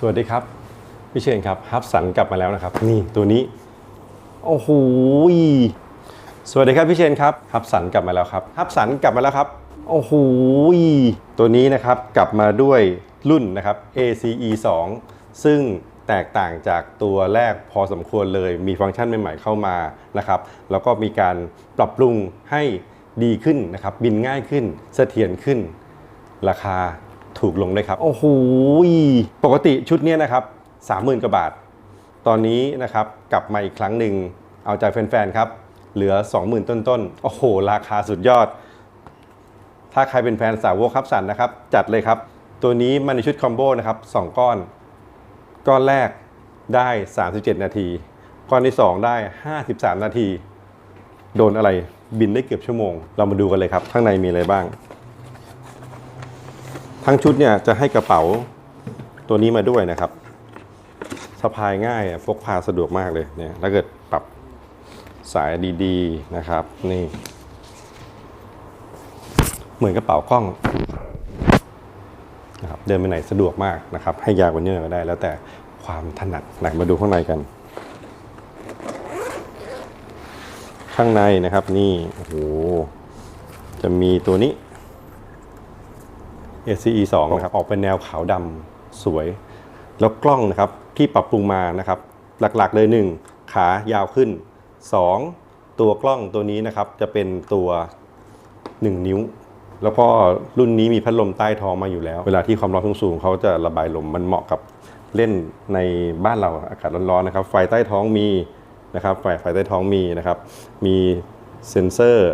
สวัสดีครับพี่เชนครับฮับสันกลับมาแล้วนะครับ นี่ตัวนี้ โอ้โหยสวัสดีครับพี่เชนครับฮับสันกลับมาแล้วครับฮับสันกลับมาแล้วครับโอ้โหยตัวนี้นะครับกลับมาด้วยรุ่นนะครับ ACE 2 ซึ่งแตกต่างจากตัวแรกพอสมควรเลย มีฟังก์ชันใหม่ๆเข้ามานะครับ แล้วก็มีการปรับปรุงให้ดีขึ้นนะครับ บินง่ายขึ้น เสถียรขึ้น ราคา ถูกลงด้วยครับ โอ้โหยปกติชุดเนี้ยนะครับ30,000กว่าบาท ตอนนี้นะครับกลับมาอีกครั้งหนึ่งเอาใจแฟนๆครับ เหลือ 20,000 ต้นๆ โอ้โห ราคาสุดยอด ถ้าใครเป็นแฟนสาวกครับสันนะครับ จัดเลยครับ ตัวนี้มันในชุดคอมโบนะครับ2ก้อน ก้อนแรกได้ 37 นาที ก้อนที่ 2 ได้ 53 นาที โดนอะไรบินได้เกือบชั่วโมง เรามาดูกันเลยครับ ข้างในมีอะไรบ้าง ทั้งชุดเนี่ยจะให้กระเป๋าตัวนี้มาด้วยนะครับสะพายง่ายพกพาสะดวกมากเลยเนี่ยถ้าเกิดปรับสายดีๆนะครับ นี่ เหมือนกระเป๋ากล้องนะครับเดินไปไหนสะดวกมากนะครับ ให้ยาวกว่านี้ก็ได้ แล้วแต่ความถนัดนะมาดูข้างในกัน ข้างในนะครับนี่โอ้โหจะมีตัวนี้ ACE 2นะครับออกเป็นแนวขาวดำสวย แล้วกล้องนะครับที่ปรับปรุงมานะครับ หลักๆเลย 1 ขายาวขึ้น 2 ตัวกล้องตัวนี้นะครับจะเป็นตัว 1 นิ้ว แล้วก็รุ่นนี้มีพัดลมใต้ท้องมาอยู่แล้ว เวลาที่ความร้อนสูงๆเขาจะระบายลมมันเหมาะกับเล่นในบ้านเราอากาศร้อนๆนะครับ ไฟใต้ท้องมีนะครับไฟไฟใต้ท้องมีนะครับมีเซ็นเซอร์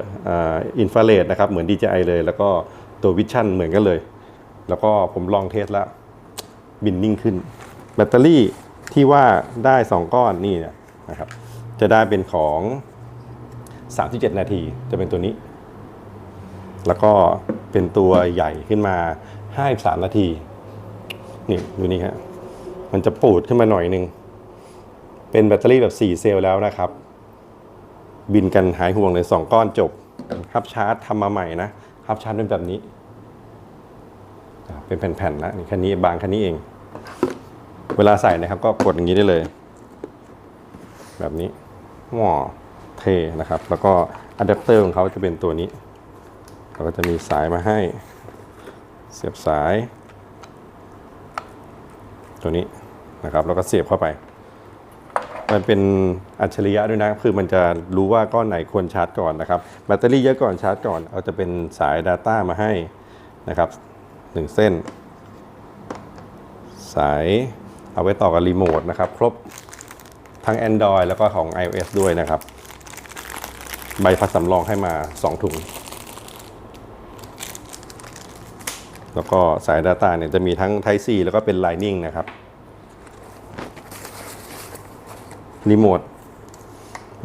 อินฟราเรดนะครับเหมือน DJI เลย แล้วก็ตัววิชั่นเหมือนกันเลย แล้วก็ผมลองเทสแล้ว บินนิ่งขึ้น แบตเตอรี่ที่ว่าได้ 2 ก้อนนี่นนะครับ จะได้เป็นของ 37 นาทีจะเป็นตัวนี้ แล้วก็เป็นตัวใหญ่ขึ้นมา 53 นาที นี่ดูนี่ครับมันจะปูดขึ้นมาหน่อยหนึ่งเป็นแบตเตอรี่แบบ 4 เซลล์แล้วนะครับ บินกันหายห่วงเลย 2 ก้อนจบฮับชาร์จทำมาใหม่นะฮับชาร์จเป็นแบบนี้ เป็นแผ่นๆแล้วนี่แค่นี้บางแค่นี้เอง เวลาใส่นะครับ ก็กดอย่างนี้ได้เลย แบบนี้หม้อเทนะครับ แล้วก็อะแดปเตอร์ของเขาจะเป็นตัวนี้เราก็จะมีสายมาให้ เสียบสาย ตัวนี้นะครับแล้วก็เสียบเข้าไป มันเป็นอัจฉริยะด้วยนะ คือมันจะรู้ว่าก้อนไหนควรชาร์จก่อนนะครับ แบตเตอรี่เยอะก่อนชาร์จก่อน เอาจะเป็นสาย Data มาให้นะครับ หนึ่งเส้น สายเอาไว้ต่อกับรีโมทนะครับ ครบทั้ง Android แล้วก็ของ iOS ด้วยนะครับ ใบพัดสำรองให้มา 2 ถุง แล้วก็สาย Data เนี่ยจะมีทั้ง Type C แล้วก็เป็น Lightning นะครับรีโมท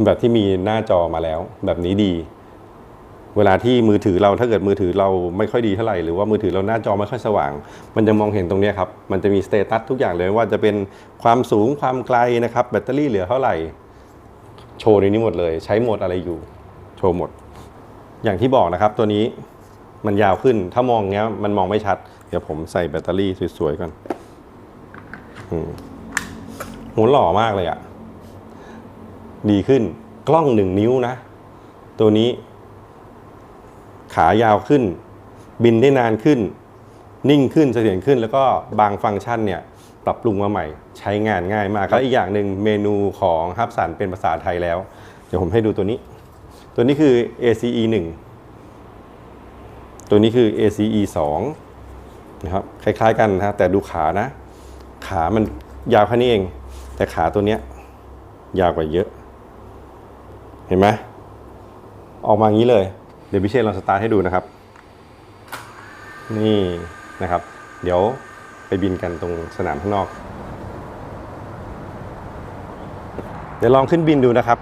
แบบที่มีหน้าจอมาแล้ว แบบนี้ดี เวลาที่มือถือเราถ้าเกิดมือถือเราไม่ค่อยดีเท่าไหร่หรือว่ามือถือเราหน้าจอไม่ค่อยสว่าง มันจะมองเห็นตรงนี้ครับ มันจะมีสเตตัสทุกอย่างเลยว่าจะเป็นความสูงความไกลนะครับ แบตเตอรี่เหลือเท่าไหร่ โชว์ในนี้หมดเลย ใช้โหมดอะไรอยู่ โชว์หมด อย่างที่บอกนะครับ ตัวนี้มันยาวขึ้นถ้ามองเงี้ยมันมองไม่ชัด เดี๋ยวผมใส่แบตเตอรี่สวยๆก่อนอืมโหหล่อมากเลยอะดีขึ้นกล้องหนึ่งนิ้วนะ ตัวนี้ ขายาวขึ้น บินได้นานขึ้น นิ่งขึ้นเสถียรขึ้น แล้วก็บางฟังก์ชันเนี่ยปรับปรุงมาใหม่ ใช้งานง่ายมากแล้วอีกอย่างหนึ่งเมนูของฮับสันเป็นภาษาไทยแล้ว เดี๋ยวผมให้ดูตัวนี้ ตัวนี้คือ ACE 1ตัวนี้คือ ACE 2นะครับคล้าย ๆ กันนะแต่ดูขานะ ขามันยาวแค่นี้เอง แต่ขาตัวเนี้ยยาวกว่าเยอะ เห็นไหมออกมาอย่างนี้เลย เดี๋ยวพี่เชษลองสตาร์ทให้ดูนะครับ นี่นะครับ เดี๋ยวไปบินกันตรงสนามข้างนอก เดี๋ยวลองขึ้นบินดูนะครับ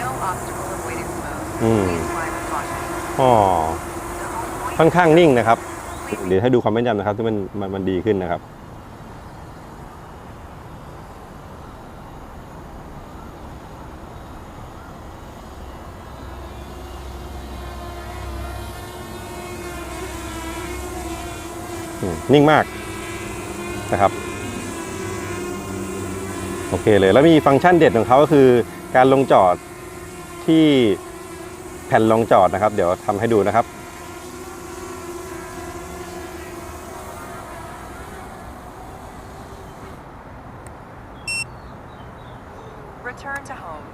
No obstacle avoidance mode. Hmm. Please fly with caution. อ๋อค่อนข้างนิ่งนะครับ เดี๋ยวให้ดูความแม่นยำนะครับที่มันมันมันดีขึ้นนะครับ นิ่งมากนะครับโอเคเลยแล้วมีฟังก์ชันเด็ดของเขาก็คือการลงจอดที่แผ่นลงจอดนะครับ เดี๋ยวทำให้ดูนะครับ Return to home.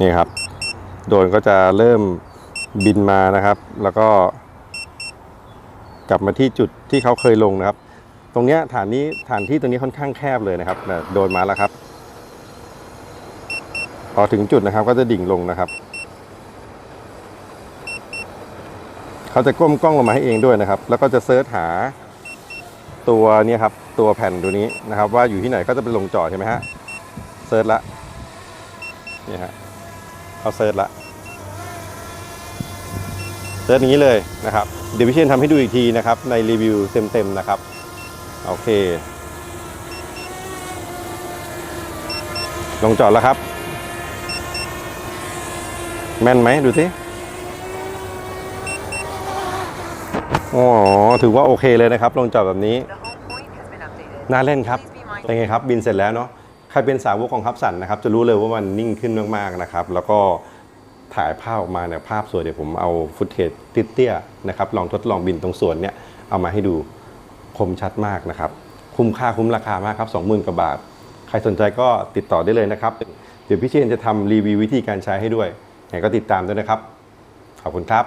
นี่ครับโดรนก็จะเริ่ม บินมานะครับ แล้วก็กลับมาที่จุดที่เขาเคยลงนะครับ ตรงนี้ฐานนี้ฐานที่ตรงนี้ค่อนข้างแคบเลยนะครับโดนมาแล้วครับ พอถึงจุดนะครับก็จะดิ่งลงนะครับ เขาจะก้มกล้องลงมาให้เองด้วยนะครับ แล้วก็จะเซิร์ชหาตัวนี้ครับ ตัวแผ่นตัวนี้นะครับ ว่าอยู่ที่ไหนก็จะไปลงจอดใช่ไหมฮะเซิร์ชละนี่ฮะเขาเซิร์ชละ เซิร์ชอย่างนี้เลยนะครับ เดี๋ยวพี่เชนทำให้ดูอีกทีนะครับ ในรีวิวเต็มๆนะครับ โอเค ลงจอดแล้วครับ แม่นไหมดูสิโอ้ถือว่าโอเคเลยนะครับ ลงจอดแบบนี้ น่าเล่นครับเป็นไงครับ บินเสร็จแล้วเนาะใครเป็นสาวกของฮับสันนะครับ จะรู้เลยว่ามันนิ่งขึ้นมากๆนะครับ แล้วก็ ถ่ายภาพออกมาเนี่ยภาพสวยเดี๋ยวผมเอาฟุตเทจติเตี้ยนะครับลองทดลองบินตรงส่วนเนี่ยเอามาให้ดูคมชัดมากนะครับ คุ้มค่าคุ้มราคามากครับ 20,000กว่าบาท ใครสนใจก็ติดต่อได้เลยนะครับ เดี๋ยวพี่เชนจะทำรีวิววิธีการใช้ให้ด้วยยังไงก็ติดตามด้วยนะครับ ขอบคุณครับ